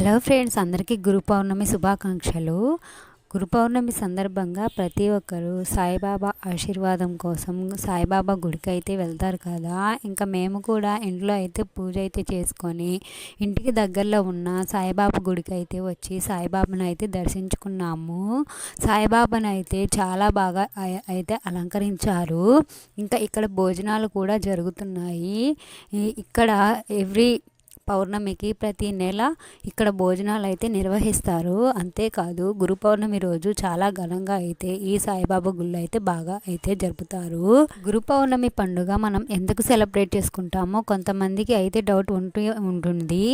Hello friends అందరికీ గురు పౌర్ణమి శుభాకాంక్షలు. గురు పౌర్ణమి సందర్భంగా ప్రతి ఒక్కరు సాయిబాబా ఆశీర్వాదం కోసం సాయిబాబా గుడికి అయితే వెళ్తారు కదా. ఇంకా మేము కూడా ఇంట్లో అయితే పూజ అయితే చేసుకొని ఇంటికి దగ్గరలో ఉన్న సాయిబాబా గుడికి అయితే వచ్చి సాయిబాబాను అయితే దర్శించుకున్నాము. సాయిబాబాను అయితే చాలా బాగా అయితే అలంకరించారు. ఇంకా ఇక్కడ భోజనాలు కూడా జరుగుతున్నాయి. ఇక్కడ ఎవ్రీ పౌర్ణమికి ప్రతి నెల ఇక్కడ భోజనాలు అయితే నిర్వహిస్తారు. అంతేకాదు గురు పౌర్ణమి రోజు చాలా ఘనంగా అయితే ఈ సాయిబాబా గుళ్ళు అయితే బాగా అయితే జరుపుతారు. గురు పౌర్ణమి పండుగ మనం ఎందుకు సెలబ్రేట్ చేసుకుంటామో కొంతమందికి అయితే డౌట్ ఉంటూ ఉంటుంది.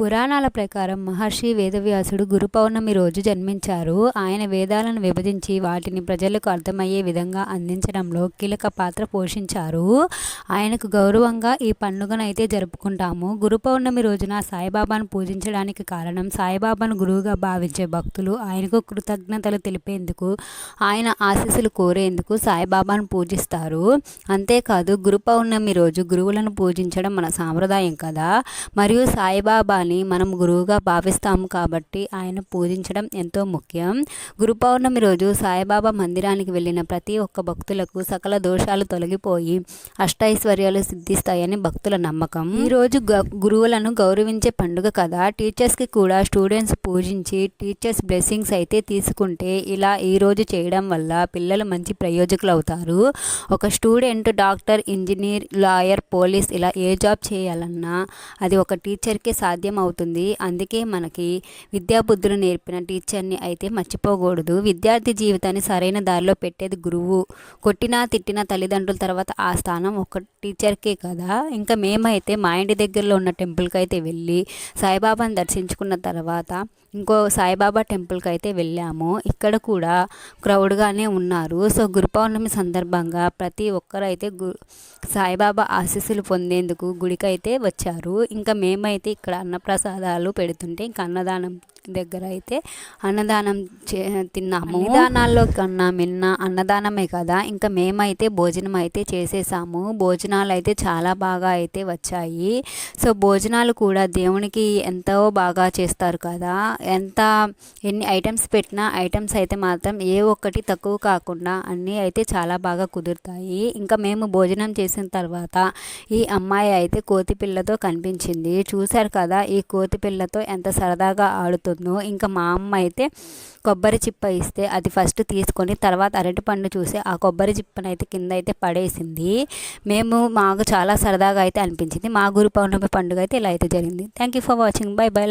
పురాణాల ప్రకారం మహర్షి వేదవ్యాసుడు గురు పౌర్ణమి రోజు జన్మించారు. ఆయన వేదాలను విభజించి వాటిని ప్రజలకు అర్థమయ్యే విధంగా అందించడంలో కీలక పాత్ర పోషించారు. ఆయనకు గౌరవంగా ఈ పండుగను అయితే జరుపుకుంటాము. గురు పౌర్ణమి పౌర్ణమి రోజున సాయిబాబాను పూజించడానికి కారణం సాయిబాబాను గురువుగా భావించే భక్తులు ఆయనకు కృతజ్ఞతలు తెలిపేందుకు ఆయన ఆశీస్సులు కోరేందుకు సాయిబాబాను పూజిస్తారు. అంతేకాదు గురు పౌర్ణమి రోజు గురువులను పూజించడం మన సాంప్రదాయం కదా. మరియు సాయిబాబాని మనం గురువుగా భావిస్తాము కాబట్టి ఆయన పూజించడం ఎంతో ముఖ్యం. గురు పౌర్ణమి రోజు సాయిబాబా మందిరానికి వెళ్ళిన ప్రతి ఒక్క భక్తులకు సకల దోషాలు తొలగిపోయి అష్టైశ్వర్యాలు సిద్ధిస్తాయని భక్తుల నమ్మకం. ఈరోజు గురువులను పిల్లలను గౌరవించే పండుగ కదా. టీచర్స్కి కూడా స్టూడెంట్స్ పూజించి టీచర్స్ బ్లెస్సింగ్స్ అయితే తీసుకుంటే ఇలా ఈరోజు చేయడం వల్ల పిల్లలు మంచి ప్రయోజకులు అవుతారు. ఒక student doctor engineer lawyer police ఇలా ఏ జాబ్ చేయాలన్నా అది ఒక టీచర్కే సాధ్యం అవుతుంది. అందుకే మనకి విద్యాబుద్ధులు నేర్పిన టీచర్ని అయితే మర్చిపోకూడదు. విద్యార్థి జీవితాన్ని సరైన దారిలో పెట్టేది గురువు. కొట్టినా తిట్టిన తల్లిదండ్రుల తర్వాత ఆ స్థానం ఒక టీచర్కే కదా. ఇంకా మేమైతే మా ఇంటి దగ్గరలో ఉన్న టెంపుల్కి అయితే వెళ్ళి సాయిబాబాని దర్శించుకున్న తర్వాత ఇంకో సాయిబాబా టెంపుల్కి అయితే వెళ్ళాము. ఇక్కడ కూడా క్రౌడ్గానే ఉన్నారు. సో గురు పౌర్ణమి సందర్భంగా ప్రతి ఒక్కరైతే గు సాయిబాబా ఆశీస్సులు పొందేందుకు గుడికి అయితే వచ్చారు. ఇంకా మేమైతే ఇక్కడ అన్నప్రసాదాలు పెడుతుంటే ఇంకా అన్నదానం దగ్గర అయితే అన్నదానం చే తిన్నాము. అన్నదానాల్లో కన్నా మిన్న అన్నదానమే కదా. ఇంకా మేమైతే భోజనం అయితే చేసేసాము. భోజనాలు అయితే చాలా బాగా అయితే వచ్చాయి. సో భోజనాలు కూడా దేవునికి ఎంతో బాగా చేస్తారు కదా. ఎంత ఎన్ని ఐటమ్స్ పెట్టినా ఐటమ్స్ అయితే మాత్రం ఏ ఒక్కటి తక్కువ కాకుండా అన్నీ అయితే చాలా బాగా కుదురుతాయి. ఇంకా మేము భోజనం చేసిన తర్వాత ఈ అమ్మాయి అయితే కోతి పిల్లతో కనిపించింది. చూశారు కదా ఈ కోతి పిల్లతో ఎంత సరదాగా ఆడుతుంది. ఇంకా మా అమ్మ అయితే కొబ్బరి చిప్ప ఇస్తే అది ఫస్ట్ తీసుకొని తర్వాత అరటిపండు చూసి ఆ కొబ్బరి చిప్పనైతే కింద అయితే పడేసింది. మేము మాకు చాలా సరదాగా అయితే అనిపించింది. మా గురు పౌర్ణమి పండుగ అయితే ఇలా అయితే జరిగింది. Thank you for watching bye bye